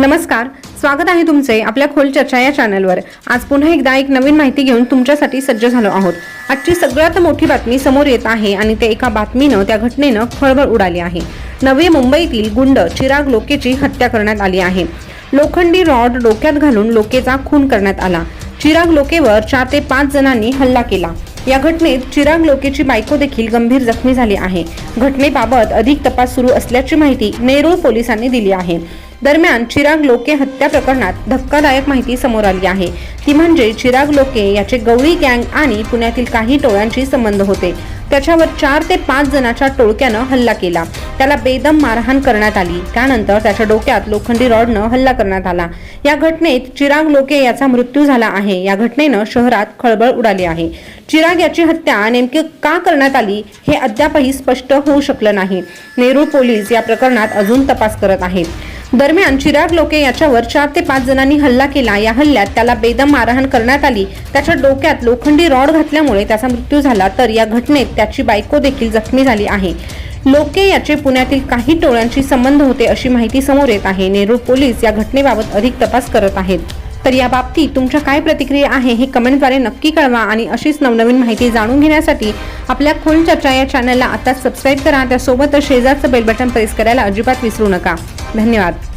नमस्कार स्वागत आहे तुमचे आपल्या खोल चर्चा या चॅनलवर. आज पुन्हा एकदा एक नवीन माहिती घेऊन तुमच्यासाठी सज्ज झालो आहोत. आजची सगळ्यात मोठी बातमी समोर येत आहे आणि ते एका बातमीनं त्या घटनेनं खळबळ उडाली आहे. नवी मुंबईतील गुंड चिराग लोकेची हत्या करण्यात आली आहे. लोखंडी रॉड डोक्यात घालून लोकेचा खून करण्यात आला. चिराग लोकेवर चार ते पाच जणांनी हल्ला केला. या घटनेत चिराग लोकेची बायको देखील गंभीर जखमी झाली आहे. घटनेबाबत अधिक तपास सुरू असल्याची माहिती नेरूळ पोलिसांनी दिली आहे. दरम्यान चिराग लोके हत्या प्रकरणात धक्कादायक माहिती समोर आली आहे. ती म्हणजे चिराग लोके याचे गवळी गँग आणि पुण्यातील काही टोळ्यांशी संबंध होते. त्याच्यावर चार ते पाच जणांच्या टोळक्यानं हल्ला केला. त्याला बेदम मारहाण करण्यात आली. त्यानंतर त्याच्या डोक्यात लोखंडी रॉडनं हल्ला करण्यात आला. या घटनेत चिराग लोके याचा मृत्यू झाला आहे. या घटनेनं शहरात खळबळ उडाली आहे. चिराग याची हत्या नेमकी का करण्यात आली हे अद्यापही स्पष्ट होऊ शकलं नाही. नेरूळ पोलीस या प्रकरणात अजून तपास करत आहेत. दरम्यान चिराग लोके याच्यावर चार ते पाच जणांनी हल्ला केला. या हल्ल्यात त्याला बेदम मारहाण करण्यात आली. त्याच्या डोक्यात लोखंडी रॉड घातल्यामुळे त्याचा मृत्यू झाला तर या घटनेत त्याची बायको देखील जखमी झाली आहे. लोके याचे पुण्यातील काही टोळ्यांशी संबंध होते अशी माहिती समोर येत आहे. नेरूळ पोलीस या घटनेबाबत अधिक तपास करत आहेत. तर या बाबतीत तुमच्या काय प्रतिक्रिया आहे हे कमेंटद्वारे नक्की कळवा आणि अशीच नवनवीन माहिती जाणून घेण्यासाठी आपल्या खोल चर्चा या चॅनलला आता सबस्क्राईब करा. त्यासोबतच शेजारचं बेल बटन प्रेस करायला अजिबात विसरू नका. धन्यवाद.